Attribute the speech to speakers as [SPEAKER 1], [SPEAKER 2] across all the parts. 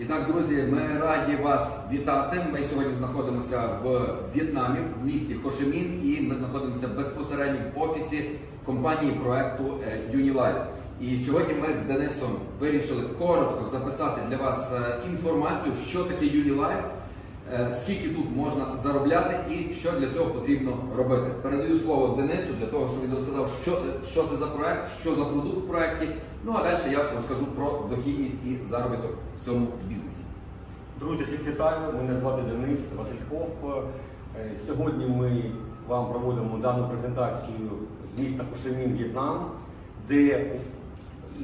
[SPEAKER 1] І так, друзі, ми раді вас вітати. Ми сьогодні знаходимося в В'єтнамі, в місті Хошимін, і ми знаходимося безпосередньо в офісі компанії проекту е, Unilife. І сьогодні ми з Денисом вирішили коротко записати для вас е, інформацію, що таке Unilife, е, скільки тут можна заробляти і що для цього потрібно робити. Передаю слово Денису для того, щоб він розказав, що, що це за проект, що за продукт в проекті. Ну а далі я розкажу про дохідність і заробіток в цьому бізнесі.
[SPEAKER 2] Друзі, всіх вітаю. Мене звати Денис Васильков. Е, Сьогодні ми вам проводимо дану презентацію з міста Хошимін, В'єтнам, де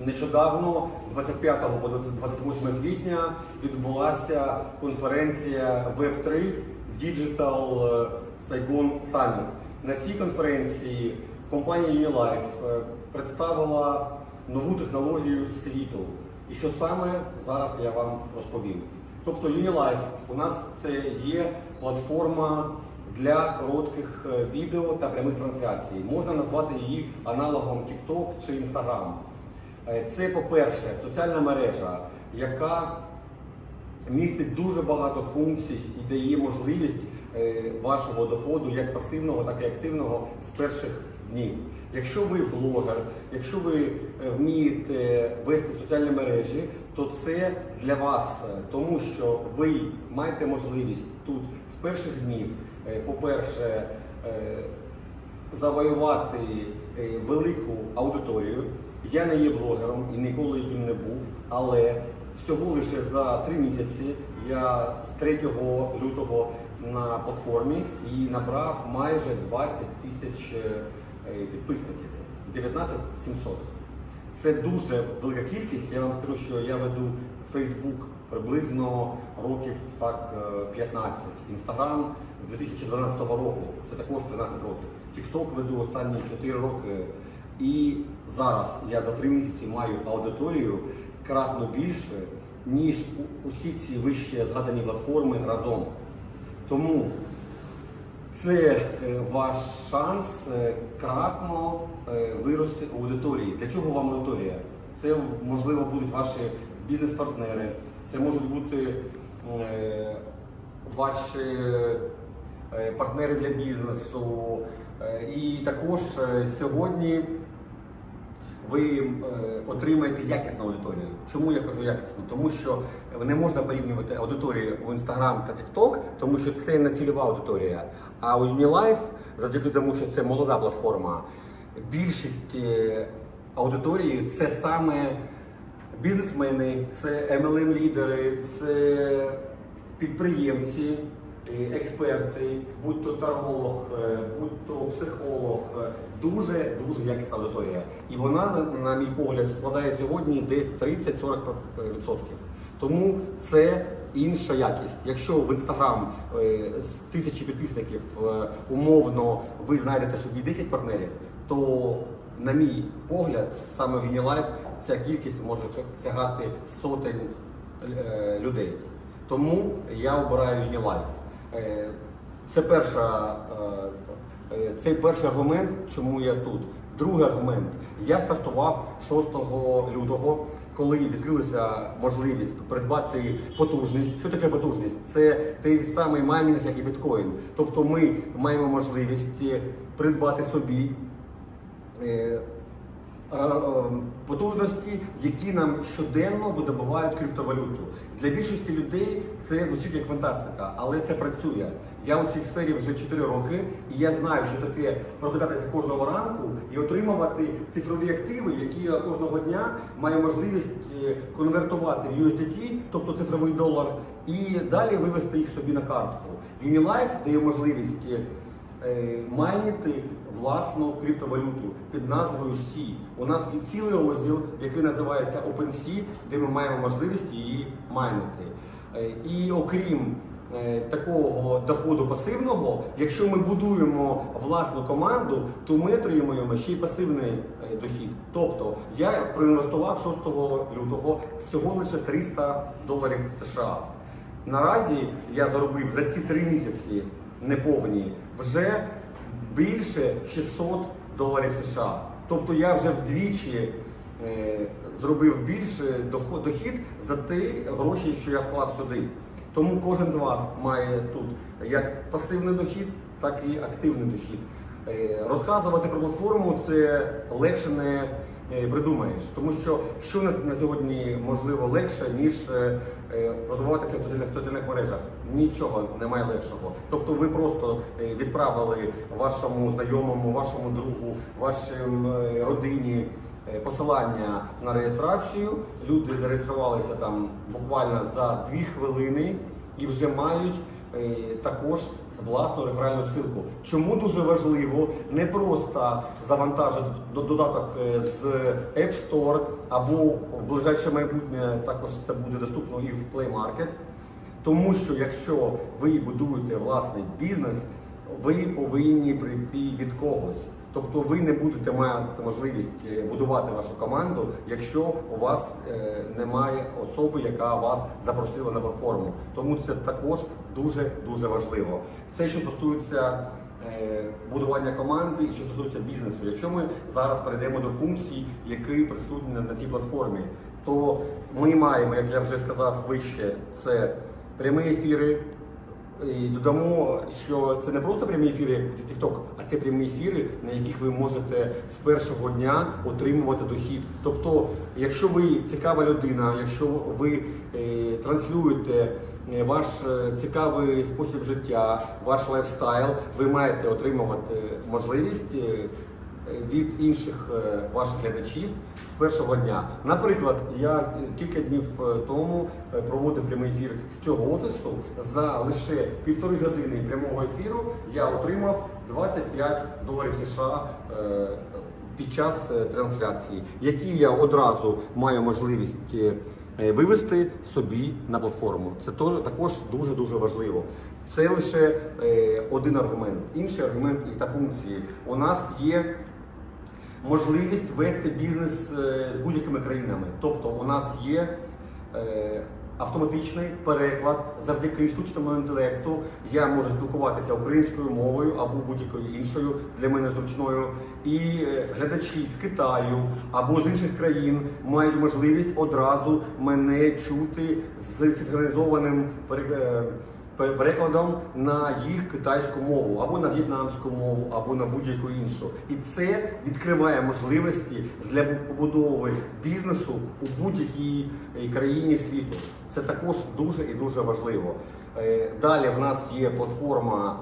[SPEAKER 2] нещодавно, 25 по 28 квітня, відбулася конференція Web3 Digital Saigon Summit. На цій конференції компанія Unilife е, представила нову технологію світу. І що саме зараз я вам розповім. Тобто Unilife у нас це є платформа для коротких е, відео та прямих трансляцій. Можна назвати її аналогом TikTok чи Instagram. Е, Це, по-перше, соціальна мережа, яка містить дуже багато функцій і дає можливість е, вашого доходу як пасивного, так і активного з перших днів. Якщо ви блогер, якщо ви е, вмієте вести соціальні мережі, то це для вас, тому що ви маєте можливість тут з перших днів, по-перше, завоювати велику аудиторію. Я не є блогером і ніколи їм не був, але всього лише за три місяці я з 3 лютого на платформі і набрав майже 20 тисяч е, підписників, 19 700. Це дуже велика кількість. Я вам скажу, що я веду Facebook приблизно років так е, 15. Інстаграм з 2012 року. Це також 13 років. TikTok веду останні 4 роки. І зараз я за 3 місяці маю аудиторію кратно більше, ніж усі ці вище згадані платформи разом. Тому це е, ваш шанс е, кратно е, вирости аудиторії. Для чого вам аудиторія? Це можливо будуть ваші бізнес-партнери, це можуть бути ваші партнери для бізнесу. І також сьогодні ви е, отримаєте якісну аудиторію. Чому я кажу якісну? Тому що не можна порівнювати аудиторію у Instagram та TikTok, тому що це не цільова аудиторія. А у UniLife, завдяки тому, що це молода платформа, більшість е, аудиторії це саме бізнесмени, це MLM-лідери, це підприємці, е, експерти, будь то тарголог, е, будь то психолог, е, дуже дуже якісна аудиторія. І вона, на- мій погляд, складає сьогодні десь 30-40%. Тому це інша якість. Якщо в інстаграм е, з тисячі підписників е, умовно ви знайдете собі 10 партнерів, то на мій погляд, саме в Unilife ця кількість може сягати сотень е, людей. Тому я обираю Unilife. Це перша, це перший аргумент, чому я тут. Другий аргумент. Я стартував 6 лютого, коли відкрилася можливість придбати потужність. Що таке потужність? Це той самий майнінг, як і біткоін. Тобто ми маємо можливість е, придбати собі е, е, е, потужності, які нам щоденно видобувають криптовалюту. Для більшості людей це звучить як фантастика, але це працює. Я у цій сфері вже 4 роки, і я знаю, що таке прокидатися кожного ранку і отримувати цифрові активи, які кожного дня маю можливість е, конвертувати в USDT, тобто цифровий долар, і далі вивести їх собі на картку. Unilife дає можливість е, майнити власну криптовалюту під назвою Сі. У нас є цілий розділ, який називається OpenSea, де ми маємо можливість її майнити. Е, І окрім такого доходу пасивного, якщо ми будуємо власну команду, то ми отримуємо ще й пасивний е, дохід. Тобто я проінвестував 6 лютого всього лише 300 доларів США. Наразі я заробив за ці три місяці неповні вже більше 600 доларів США. Тобто я вже вдвічі е, зробив більше дохід за ті гроші, що я вклав сюди. Тому кожен з вас має тут як пасивний дохід, так і активний дохід. Е, Розказувати про платформу це легше не е, придумаєш, тому що що на, сьогодні можливо легше, ніж е, розвиватися в соціальних, мережах. Нічого немає легшого. Тобто ви просто відправили вашому знайомому, вашому другу, вашим е, родині посилання на реєстрацію. Люди зареєструвалися там буквально за дві хвилини і вже мають е, також власну реферальну ссылку. Чому дуже важливо не просто завантажити додаток е, з App Store або в ближайше майбутнє також це буде доступно і в Play Market. Тому що якщо ви будуєте власний бізнес, ви повинні прийти від когось. Тобто ви не будете мати можливість е, будувати вашу команду, якщо у вас е, немає особи, яка вас запросила на платформу. Тому це також дуже дуже важливо. Це що стосується е, будування команди і що стосується бізнесу. Якщо ми зараз перейдемо до функцій, які присутні на цій платформі, то ми маємо, як я вже сказав вище, це прямі ефіри. І додамо, що це не просто прямі ефіри, як у TikTok, а це прямі ефіри, на яких ви можете з першого дня отримувати дохід. Тобто, якщо ви цікава людина, якщо ви е, транслюєте е, ваш е, цікавий спосіб життя, ваш лайфстайл, ви маєте отримувати можливість. Від інших е, ваших глядачів з першого дня. Наприклад, я е, кілька днів е, тому проводив прямий ефір з цього офісу. За лише півтори години прямого ефіру я отримав 25 доларів США під час трансляції, які я одразу маю можливість вивести собі на платформу. Це також дуже дуже важливо. Це лише один аргумент. Інший аргумент і та функції. У нас є можливість вести бізнес е, з будь-якими країнами. Тобто у нас є е, автоматичний переклад завдяки штучному інтелекту. Я можу спілкуватися українською мовою або будь-якою іншою для мене зручною. І е, глядачі з Китаю або з інших країн мають можливість одразу мене чути з синхронізованим пере- е, пе- перекладом на їх китайську мову, або на в'єтнамську мову, або на будь-яку іншу. І це відкриває можливості для побудови бізнесу у будь-якій е, країні світу. Це також дуже і дуже важливо. Е, Далі в нас є платформа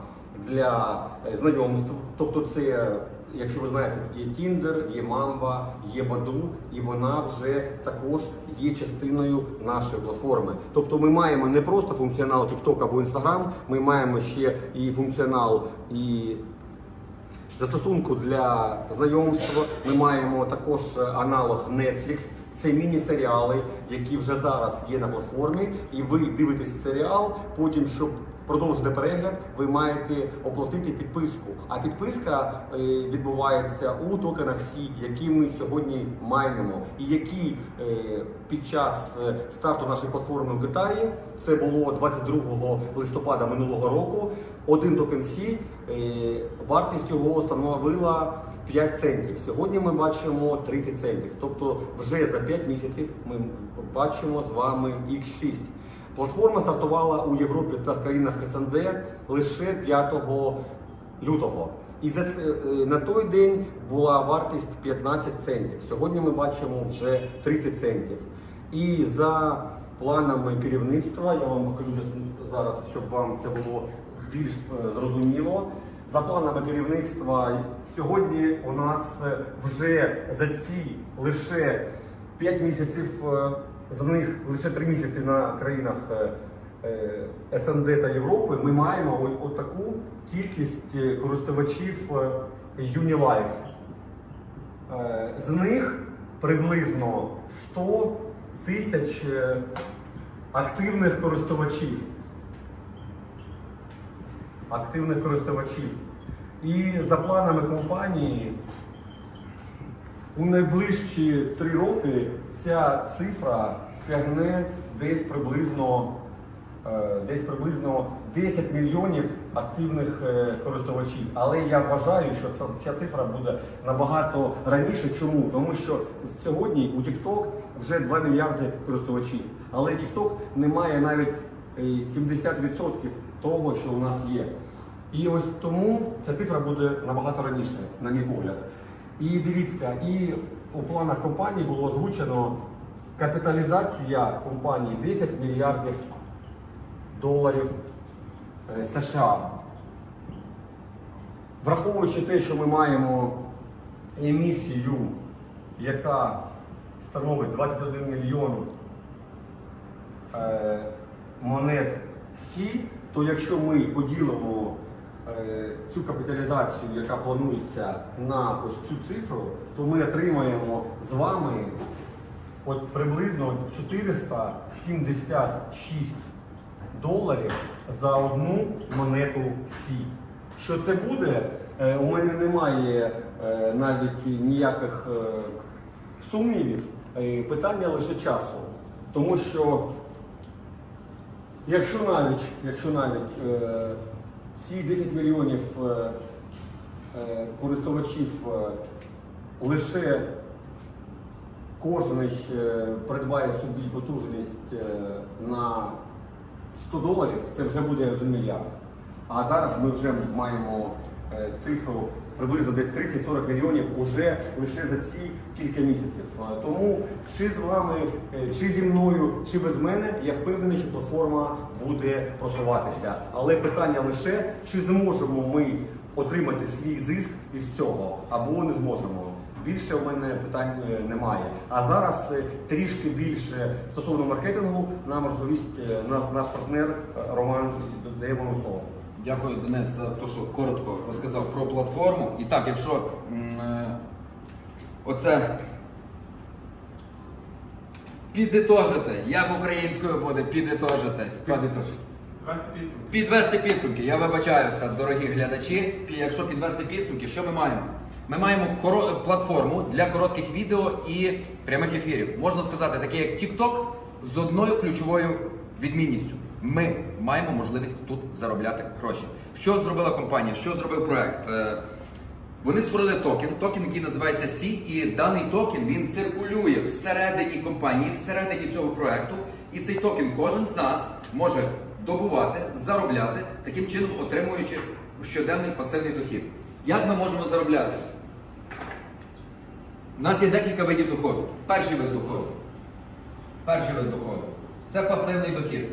[SPEAKER 2] для е, знайомств, тобто це. Якщо ви знаєте, є Tinder, є Mamba, є Badu, і вона вже також є частиною нашої платформи. Тобто ми маємо не просто функціонал TikTok або Instagram, ми маємо ще і функціонал і застосунку для знайомства. Ми маємо також е, аналог Netflix. Це міні-серіали, які вже зараз є на платформі, і ви дивитесь серіал. Потім, щоб продовжити перегляд, ви маєте оплатити підписку. А підписка е, відбувається у токенах Сі, які ми сьогодні майнимо, і які е, під час е, старту нашої платформи в Китаї, це було 22 листопада минулого року. Один токен Сі, вартість його становила 5 центів. Сьогодні ми бачимо 30 центів. Тобто вже за 5 місяців ми бачимо з вами X6. Платформа стартувала у Європі та країнах СНД лише 5 лютого. І за е, на той день була вартість 15 центів. Сьогодні ми бачимо вже 30 центів. І за планами керівництва, я вам покажу зараз, щоб вам це було більш е, зрозуміло. За планами керівництва сьогодні у нас е, вже за ці лише 5 місяців, з них лише 3 місяці на країнах е, е, СНД та Європи, ми маємо отаку кількість е, користувачів Unilife. З них приблизно 100 тисяч активних користувачів. Активних користувачів. І за планами компанії у найближчі три роки ця цифра сягне десь приблизно, е, десь приблизно 10 мільйонів активних е, користувачів. Але я вважаю, що ця- цифра буде набагато раніше. Чому? Тому що сьогодні у TikTok вже 2 мільярди користувачів. Але TikTok не має навіть е, 70% того, що у нас є. І ось тому ця цифра буде набагато раніше, на мій погляд. І дивіться, і у планах компанії було озвучено капіталізація компанії 10 мільярдів доларів е, США. Враховуючи те, що ми маємо емісію, яка становить 21 мільйон е, монет Сі, то якщо ми поділимо цю капіталізацію, яка планується на ось цю цифру, то ми отримаємо з вами от приблизно 476 доларів за одну монету Сі. Що це буде? Е, У мене немає е, навіть ніяких е, сумнівів. Е, Питання лише часу. Тому що Якщо навіть, якщо навіть е, ці 10 мільйонів е, е, користувачів е, лише кожен придбає собі потужність на 100 доларів, це вже буде 1 мільярд. А зараз ми вже маємо цифру приблизно десь 30-40 мільйонів уже лише за ці кілька місяців. Тому чи з вами, е, чи зі мною, чи без мене, я впевнений, що платформа буде просуватися. Але питання лише, чи зможемо ми отримати свій зиск із цього, або не зможемо. Більше у мене питань е, немає. А зараз е, трішки більше стосовно маркетингу нам розповість наш, партнер Роман слово.
[SPEAKER 1] Дякую, Денис, за те, що коротко розказав про платформу. І так, якщо е, оце підітожити, як українською буде підітожити. Підвести підсумки. Я вибачаюся, дорогі глядачі. Якщо підвести підсумки, що ми маємо? Ми маємо платформу для коротких відео і прямих ефірів. Можна сказати, таке як TikTok з одною ключовою відмінністю. Ми маємо можливість тут заробляти гроші. Що зробила компанія? Що зробив проект? Е, Вони створили токен, токен, який називається C, і даний токен він циркулює всередині компанії, всередині цього проекту. І цей токен кожен з нас може добувати, заробляти, таким чином отримуючи щоденний пасивний дохід. Як ми можемо заробляти? У нас є декілька видів доходу. Перший вид доходу. Перший вид доходу. Це пасивний дохід.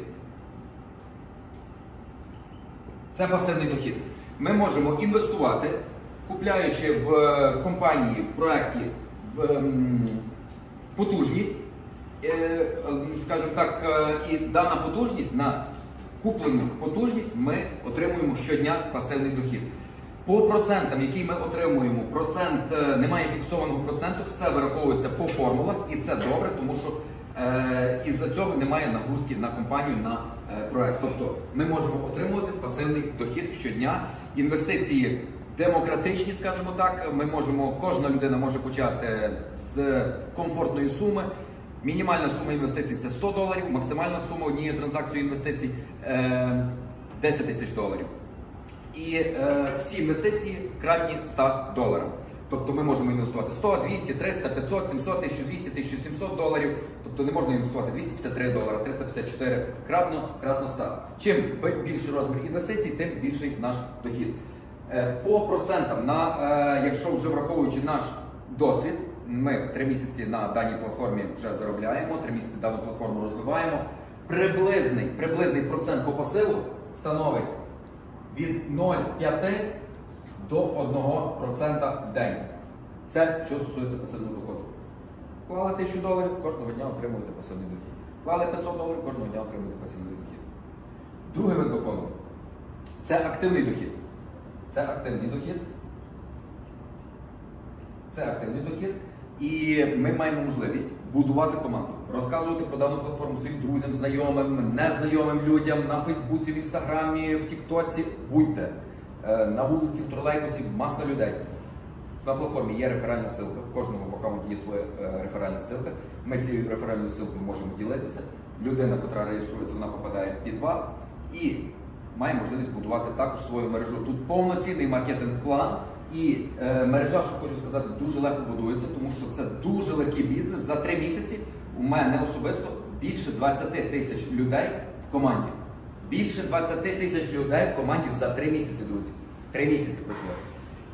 [SPEAKER 1] Це пасивний дохід. Ми можемо інвестувати, купляючи в е, компанії, в проєкті в, ем, потужність, е, ем, скажімо так, е, і дана потужність на куплену потужність ми отримуємо щодня пасивний дохід. По процентам, які ми отримуємо, процент немає фіксованого проценту, все вираховується по формулах, і це добре, тому що е, із-за цього немає нагрузки на компанію на проект. Тобто ми можемо отримувати пасивний дохід щодня. Інвестиції демократичні, скажімо так. Ми можемо, кожна людина може почати з комфортної суми. Мінімальна сума інвестицій це 100 доларів, максимальна сума однієї транзакції інвестицій е, 10 тисяч доларів. І е, всі інвестиції кратні 100 доларам. Тобто ми можемо інвестувати 100, 200, 300, 500, 700, 1200, 1700 доларів. Тобто не можна інвестувати 253 долара, 354, кратно, кратно 100. Чим більший розмір інвестицій, тим більший наш дохід. Е, по процентам, на, е, якщо вже враховуючи наш досвід, ми три місяці на даній платформі вже заробляємо, три місяці дану платформу розвиваємо. Приблизний, приблизний процент по пасиву становить від 0,5 до 1% в день. Це що стосується пасивного доходу. Вклали 1000 доларів, кожного дня отримуєте пасивний дохід. Вклали 500 доларів, кожного дня отримуєте пасивний дохід. Другий вид доходу це активний дохід. Це активний дохід. Це активний дохід. І ми маємо можливість будувати команду, розказувати про дану платформу своїм друзям, знайомим, незнайомим людям на Фейсбуці, в Інстаграмі, в Тіктоці. Будьте Е, на вулиці, в тролейбусі, маса людей. На платформі є реферальна ссылка. В кожному аккаунті є своя е, реферальна ссылка. Ми цією реферальною ссылкою можемо ділитися. Людина, яка реєструється, вона попадає під вас. І має можливість будувати також свою мережу. Тут повноцінний маркетинг-план. І е, мережа, що хочу сказати, дуже легко будується, тому що це дуже легкий бізнес. За три місяці у мене особисто більше 20 тисяч людей в команді. Більше 20 тисяч людей в команді за три місяці, друзі. Три місяці пройшло.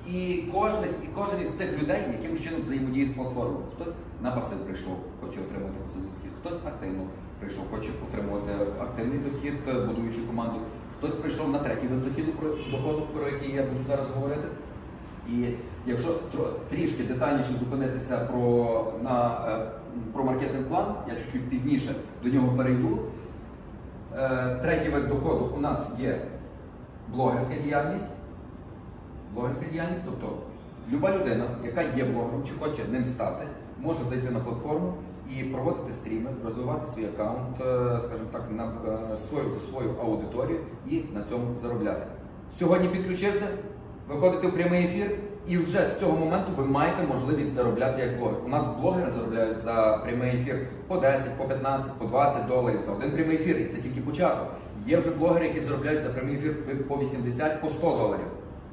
[SPEAKER 1] І кожен, і кожен із цих людей якимось чином взаємодіє з платформою. Хтось на пасив прийшов, хоче отримати пасивний дохід, хтось активно прийшов, хоче отримувати активний дохід, е, будуючи команду. Хтось прийшов на третій про доходу, про який я буду зараз говорити. І якщо трішки детальніше зупинитися про, на, е, про маркетинг-план, я чуть-чуть пізніше до нього перейду. Е, Третій вид доходу у нас є блогерська діяльність. Блогерська діяльність, тобто люба людина, яка є блогером чи хоче ним стати, може зайти на платформу і проводити стріми, розвивати свій аккаунт, е, скажімо так, на е, свою, свою аудиторію і на цьому заробляти. Сьогодні підключився, виходите в прямий ефір, і вже з цього моменту ви маєте можливість заробляти як блогер. У нас блогери заробляють за прямий ефір по 10, по 15, по 20 доларів за один прямий ефір, і це тільки початок. Є вже блогери, які заробляють за прямий ефір по 80, по 100 доларів.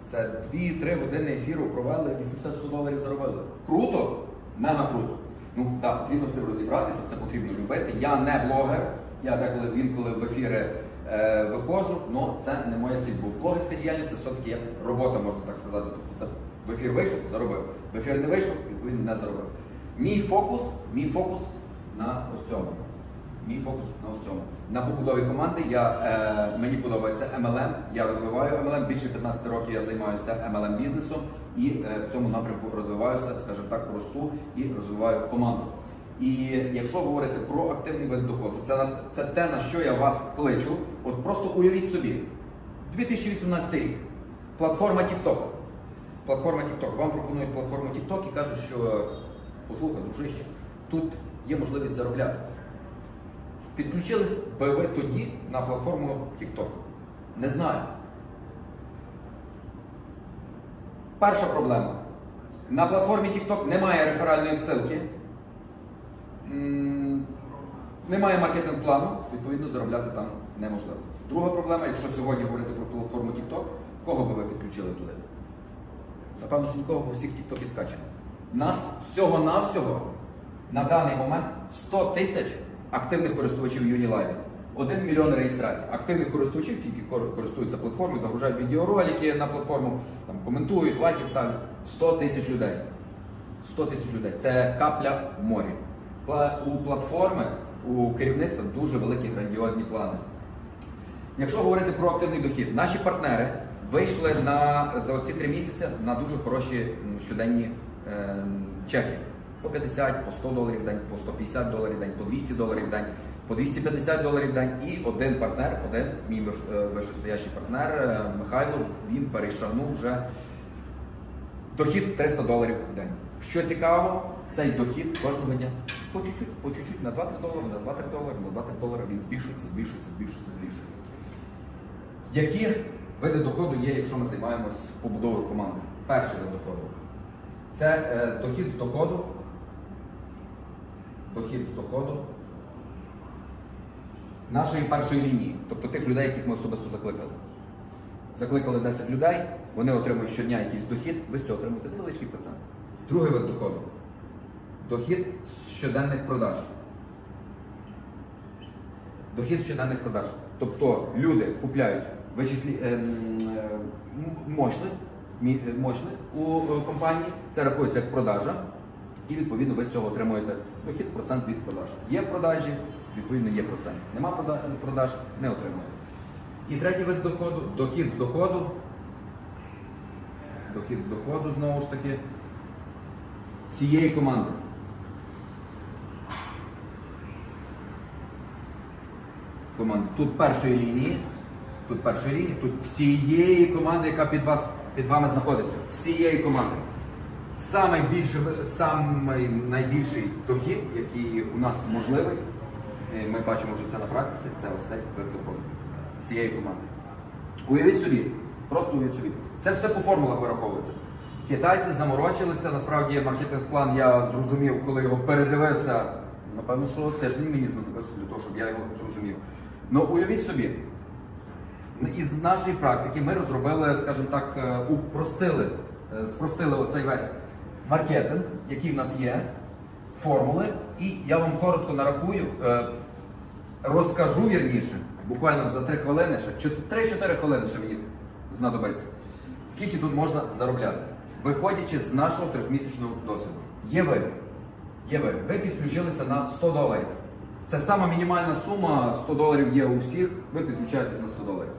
[SPEAKER 1] Це 2-3 години ефіру провели, 80-100 доларів заробили. Круто? Мега круто. Ну так, потрібно з цим розібратися, це потрібно любити. Я не блогер, я деколи інколи в ефіри е, виходжу, але це не моя ціль. Бо блогерська діяльність це все-таки робота, можна так сказати. Тобто це в ефір вийшов, заробив. В ефір не вийшов, відповідно не заробив. Мій фокус, мій фокус на ось цьому. Мій фокус на ось цьому. На побудові команди я, е, мені подобається MLM, я розвиваю MLM, більше 15 років я займаюся MLM бізнесом і е, в цьому напрямку розвиваюся, скажімо так, росту і розвиваю команду. І якщо говорити про активний вид доходу, це, це те, на що я вас кличу. От просто уявіть собі, 2018 рік, платформа TikTok. Платформа TikTok. Вам пропонують платформу TikTok і кажуть, що послухай, дружище, тут є можливість заробляти. Підключились би ви тоді на платформу TikTok? Не знаю. Перша проблема. На платформі TikTok немає реферальної ссылки, немає маркетинг-плану, відповідно, заробляти там неможливо. Друга проблема, якщо сьогодні говорити про платформу TikTok, кого би ви підключили туди? Напевно, що нікого, бо всіх TikTok і скачано. Нас всього-навсього на даний момент 100 тисяч активних користувачів Unilive. 1 мільйон реєстрацій. Активних користувачів, кор- користуються платформою, загружають відеоролики на платформу, там, коментують, лайки ставлять. 100 тисяч людей. 100 тисяч людей. Це капля в морі. У платформи, у керівництва дуже великі грандіозні плани. Якщо говорити про активний дохід, наші партнери вийшли на, за ці три місяці на дуже хороші щоденні е, чеки. По 50, по 100 доларів в день, по 150 доларів в день, по 200 доларів в день, по 250 доларів в день. І один партнер, один мій е, партнер е, Михайло, він перейшагнув вже дохід в 300 доларів в день. Що цікаво, цей дохід кожного дня по чуть-чуть, по чуть-чуть, на 2-3 долари, на 2-3 долари, на 2-3 долари він збільшується, збільшується, збільшується, збільшується. Які види доходу є, якщо ми займаємось побудовою команди? Перший вид доходу. Це е, дохід з доходу. Дохід з доходу нашої першої лінії, тобто тих людей, яких ми особисто закликали. Закликали 10 людей, вони отримують щодня якийсь дохід, ви з цього отримуєте невеличкий процент. Другий вид доходу. Дохід з щоденних продаж. Дохід з щоденних продаж. Тобто люди купляють вичислі, ем, е, мощність, мощність у е, компанії, це рахується як продажа, і відповідно ви з цього отримуєте дохід, процент від продаж. Є продажі, відповідно є процент. Нема продаж, не отримуєте. І третій вид доходу дохід з доходу. Дохід з доходу знову ж таки всієї команди. Команди. Тут першої лінії, тут першої лінії, тут всієї команди, яка під вас, під вами знаходиться. Всієї команди. Самий більший, самий найбільший дохід, який у нас можливий, ми бачимо, що це на практиці, це ось цей вид доходу всієї команди. Уявіть собі, просто уявіть собі. Це все по формулах вираховується. Китайці заморочилися, насправді маркетинг-план я зрозумів, коли його передивився. Напевно, що він мені знадобився для того, щоб я його зрозумів. Ну уявіть собі, із нашої практики ми розробили, скажімо так, е, упростили, е, спростили оцей весь маркетинг, який в нас є, формули. І я вам коротко нарахую, е, розкажу вірніше, буквально за 3 хвилини, ще 3-4 хвилини ще мені знадобиться. Скільки тут можна заробляти? Виходячи з нашого трьохмісячного досвіду. Є ви. Є ви. Ви підключилися на 100 доларів. Це сама мінімальна сума, 100 доларів є у всіх, ви підключаєтесь на 100 доларів.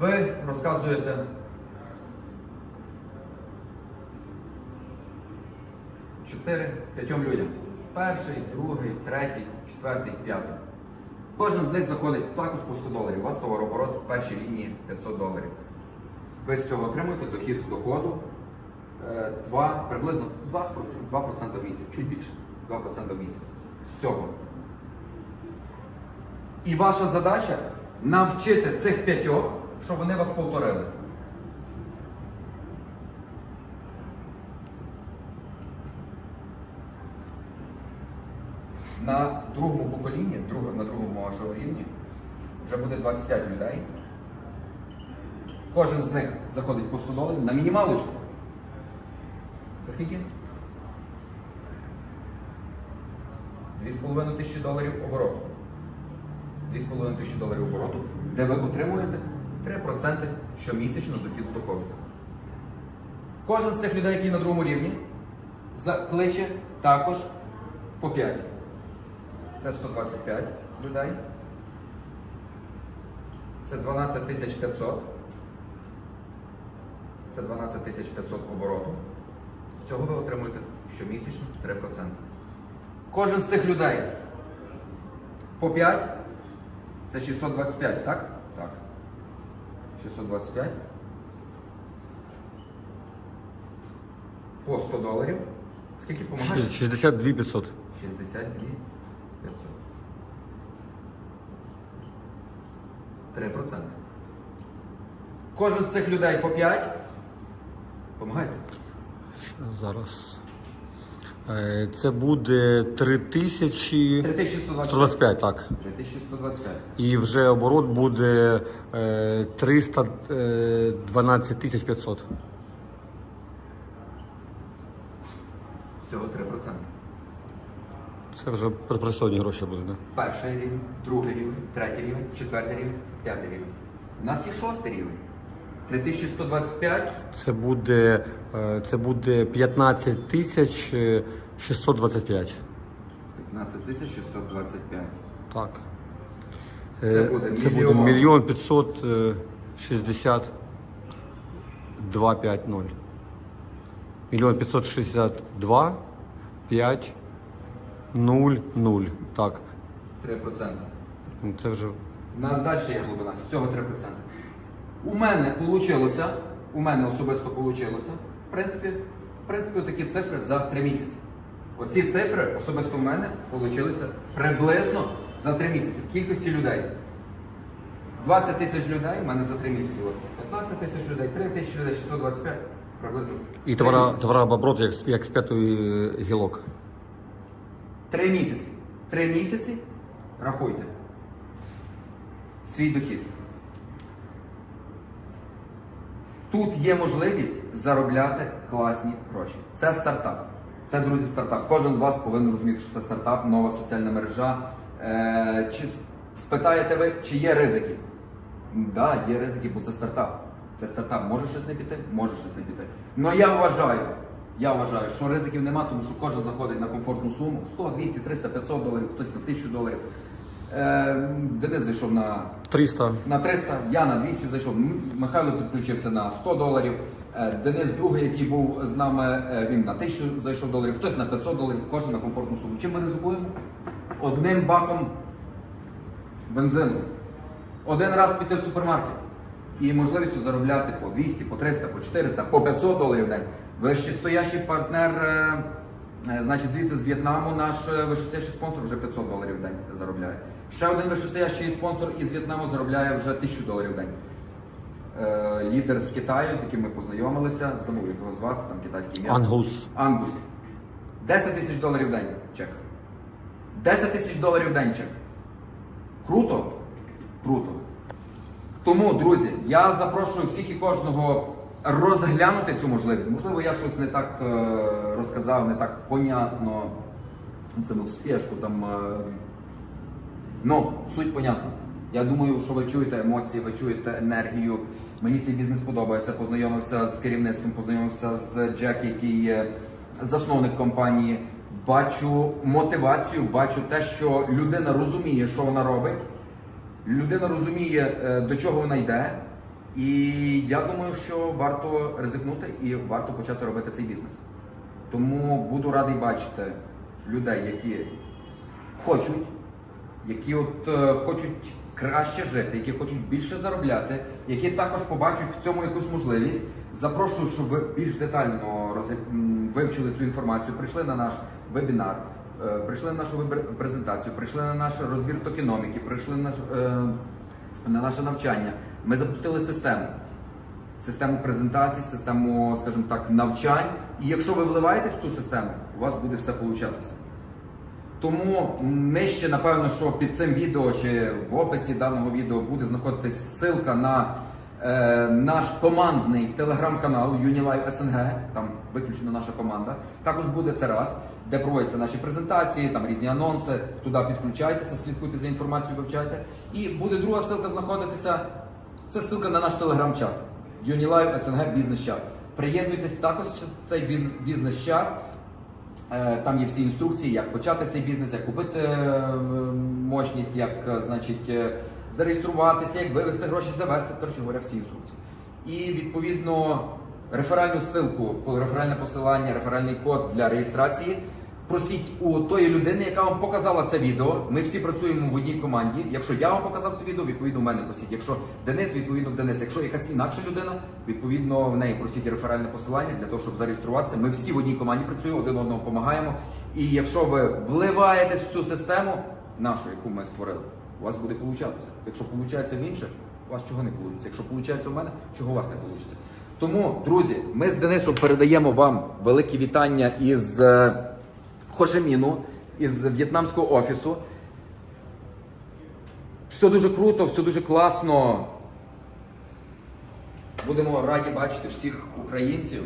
[SPEAKER 1] Ви розказуєте. Чотири п'ятьом людям. Перший, другий, третій, четвертий, п'ятий. Кожен з них заходить також по 100 доларів. У вас товарооборот в першій лінії 500 доларів. Ви з цього отримуєте дохід з доходу е, 2, приблизно 2%, 2% в місяць, чуть більше. 2% в місяць. З цього. І ваша задача навчити цих п'ятьох, щоб вони вас повторили. На другому поколінні, на другому вашого рівні, вже буде 25 людей. Кожен з них заходить по 100 доларів на мінімалочку. Це скільки? 2,5 тисячі доларів обороту. 2,5 тисячі доларів обороту, де ви отримуєте 3% щомісячно дохід з доходу. Кожен з цих людей, який на другому рівні, закличе також по 5. Це 125 людей. Це 12 500. Це 12 500 обороту. З цього ви отримуєте щомісячно 3%. Кожен з цих людей по 5 це 625, так? Так. 625. По 100 доларів. Скільки допомагає?
[SPEAKER 2] 62 500.
[SPEAKER 1] 62 500. 3%. Кожен з цих людей по 5. Помагайте.
[SPEAKER 2] Зараз. Е, Це буде 3000...
[SPEAKER 1] 3125.
[SPEAKER 2] 125, так.
[SPEAKER 1] 3125.
[SPEAKER 2] І вже оборот буде е, 312 тисяч 500.
[SPEAKER 1] З цього 3%.
[SPEAKER 2] Це вже пристойні гроші буде, так?
[SPEAKER 1] Перший рівень, другий рівень, третій рівень, четвертий рівень, п'ятий рівень. У нас є шостий рівень. 3125.
[SPEAKER 2] Це буде, е, це буде 15 тисяч е, 625.
[SPEAKER 1] 15625.
[SPEAKER 2] Так.
[SPEAKER 1] Це
[SPEAKER 2] Е,
[SPEAKER 1] буде
[SPEAKER 2] це буде
[SPEAKER 1] мільйон.
[SPEAKER 2] мільйон 560 250. Мільйон 562 5 0 0. Так.
[SPEAKER 1] 3%.
[SPEAKER 2] Ну, Це вже
[SPEAKER 1] У нас далі є глибина, з цього 3%. У мене вийшло, у мене особисто вийшло, в принципі, в принципі, такі цифри за 3 місяці. Оці цифри особисто в мене вийшли приблизно за 3 місяці в кількості людей. 20 тисяч людей у мене за 3 місяці. От 15 тисяч людей, 3 тисячі людей, 625 приблизно.
[SPEAKER 2] і
[SPEAKER 1] Три
[SPEAKER 2] товара,
[SPEAKER 1] місяці.
[SPEAKER 2] як, з- як з п'ятої е, гілок.
[SPEAKER 1] Три місяці. Три місяці рахуйте. Свій дохід. Тут є можливість заробляти класні гроші. Це стартап. Це, друзі, стартап. Кожен з вас повинен розуміти, що це стартап, нова соціальна мережа. Е, чи спитаєте ви, чи є ризики? Так, да, є ризики, бо це стартап. Це стартап. Може щось не піти? Може щось не піти. Але я вважаю, я вважаю, що ризиків нема, тому що кожен заходить на комфортну суму 100, 200, 300, 500 доларів, хтось на 1000 доларів. Е, Денис зайшов на
[SPEAKER 2] 300.
[SPEAKER 1] на 300, я на 200 зайшов. Михайло підключився на 100 доларів. Е, Денис другий, який був з нами, е, він на 1000 зайшов доларів, хтось на 500 доларів, кожен на комфортну суму. Чим ми ризикуємо? Одним баком бензину. Один раз піти в супермаркет і можливістю заробляти по 200, по 300, по 400, по 500 доларів в день. Вищестоящий партнер, е, е, значить, звідси з В'єтнаму наш е, вищестоящий спонсор вже 500 доларів в день заробляє. Ще один вищестоящий спонсор із В'єтнаму заробляє вже 1000 доларів в день. Лідер з Китаю, з яким ми познайомилися, забув як його звати, там китайське ім'я.
[SPEAKER 2] Ангус.
[SPEAKER 1] Ангус. 10 тисяч доларів в день чек. 10 тисяч доларів в день чек. Круто? Круто. Тому, друзі, я запрошую всіх і кожного розглянути цю можливість. Можливо, я щось не так е, розказав, не так понятно. Це ми в спешку там. е, Ну, суть понятна. Я думаю, що ви чуєте емоції, ви чуєте енергію. Мені цей бізнес подобається. Познайомився з керівництвом, познайомився з Джек, який є засновник компанії. Бачу мотивацію, бачу те, що людина розуміє, що вона робить. Людина розуміє, е, до чого вона йде. І я думаю, що варто ризикнути і варто почати робити цей бізнес. Тому буду радий бачити людей, які хочуть, які от е, хочуть краще жити, які хочуть більше заробляти, які також побачать в цьому якусь можливість. Запрошую, щоб ви більш детально розгля- вивчили цю інформацію, прийшли на наш вебінар, е, прийшли на нашу вебер- презентацію, прийшли на наш розбір токеноміки, прийшли на, е, на наше навчання. Ми запустили систему систему презентацій, систему, скажімо так, навчань. І якщо ви вливаєтесь в ту систему, у вас буде все получатися. Тому нижче, напевно, що під цим відео чи в описі даного відео буде знаходитись ссылка на е, наш командний телеграм-канал Unilive SNG, там виключно наша команда. Також буде це раз, де проводяться наші презентації, там різні анонси. Туди підключайтеся, слідкуйте за інформацією, вивчайте. І буде друга ссылка знаходитися. Це ссылка на наш телеграм-чат. Unilive SNG бізнес-чат. Приєднуйтесь також в цей бізнес-чат. Е, Там є всі інструкції, як почати цей бізнес, як купити е, мощність, як е, значить, зареєструватися, як вивести гроші, завести. Коротше говоря, всі інструкції. І відповідно реферальну ссылку, реферальне посилання, реферальний код для реєстрації. Просіть у тої людини, яка вам показала це відео. Ми всі працюємо в одній команді. Якщо я вам показав це відео, відповідно в мене просіть. Якщо Денис, відповідно в Денис. Якщо якась інакша людина, відповідно в неї просіть реферальне посилання для того, щоб зареєструватися. Ми всі в одній команді працюємо, один одному допомагаємо. І якщо ви вливаєтесь в цю систему, нашу, яку ми створили, у вас буде получатися. Якщо виходить в інших, у вас чого не вийде. Якщо виходить в мене, чого у вас не вийде. Тому, друзі, ми з Денисом передаємо вам великі вітання із е, Хошеміну, із в'єтнамського офісу. Все дуже круто, все дуже класно. Будемо раді бачити всіх українців,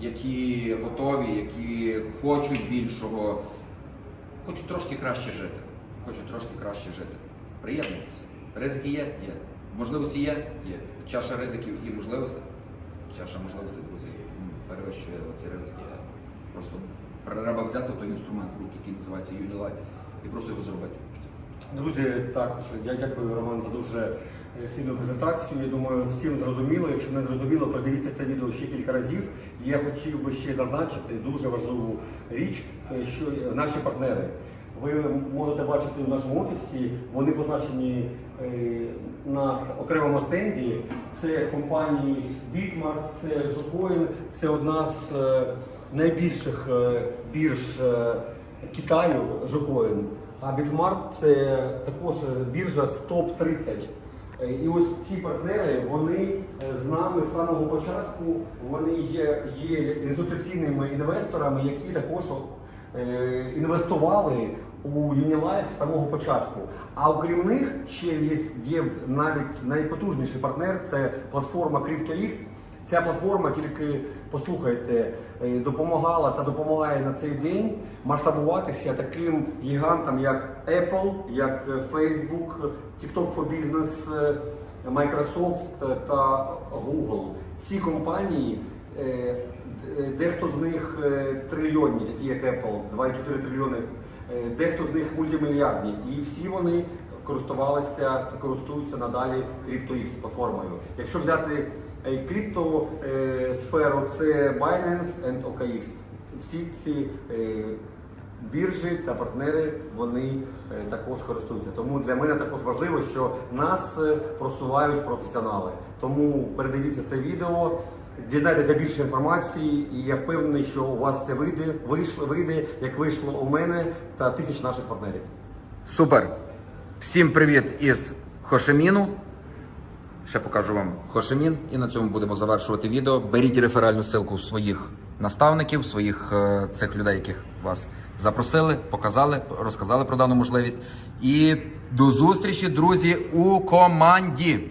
[SPEAKER 1] які готові, які хочуть більшого, хочуть трошки краще жити. Хочуть трошки краще жити. Приєднуйтесь. Ризики є? Є. Можливості є? Є. Чаша ризиків і можливостей. Чаша можливостей, друзі, перевищує ці ризики. Просто треба взяти той інструмент в руки, який називається Unilife, і просто його зробити.
[SPEAKER 2] Друзі, також я дякую Роман за дуже е, сильну презентацію. Я думаю, всім зрозуміло. Якщо не зрозуміло, передивіться це відео ще кілька разів. Я хотів би ще зазначити дуже важливу річ, е, що наші партнери. Ви можете бачити в нашому офісі, вони позначені е, на окремому стенді. Це компанії Bitmart, це Jocoin, це одна з найбільших е, бірж е, Китаю Jocoin. А Bitmart це також біржа з топ-30. Е, І ось ці партнери, вони з нами з самого початку, вони є, є інституційними інвесторами, які також інвестували у Unilife з самого початку. А окрім них ще є, є навіть найпотужніший партнер це платформа CryptoX. Ця платформа тільки послухайте, допомагала та допомагає на цей день масштабуватися таким гігантам, як Apple, як е, Facebook, TikTok for Business, е, Microsoft е, та Google. Ці компанії, е, е, дехто з них е, трильйонні, такі як Apple, 2,4 трильйони, е, дехто з них мультимільярдні. І всі вони користувалися користуються надалі CryptoX платформою. Якщо взяти е, крипто е, це Binance and OKX. Всі ці е, біржі та партнери вони також користуються. Тому для мене також важливо, що нас просувають професіонали. Тому передивіться це відео. Дізнайтеся більше інформації, і я впевнений, що у вас це вийде, вийшло, вийде, як вийшло у мене та тисяч наших партнерів.
[SPEAKER 1] Супер! Всім привіт із Хошеміну. Ще покажу вам Хошемін, і на цьому будемо завершувати відео. Беріть реферальну ссылку в своїх наставників, своїх е, цих людей, яких вас запросили, показали, розказали про дану можливість. І до зустрічі, друзі, у команді.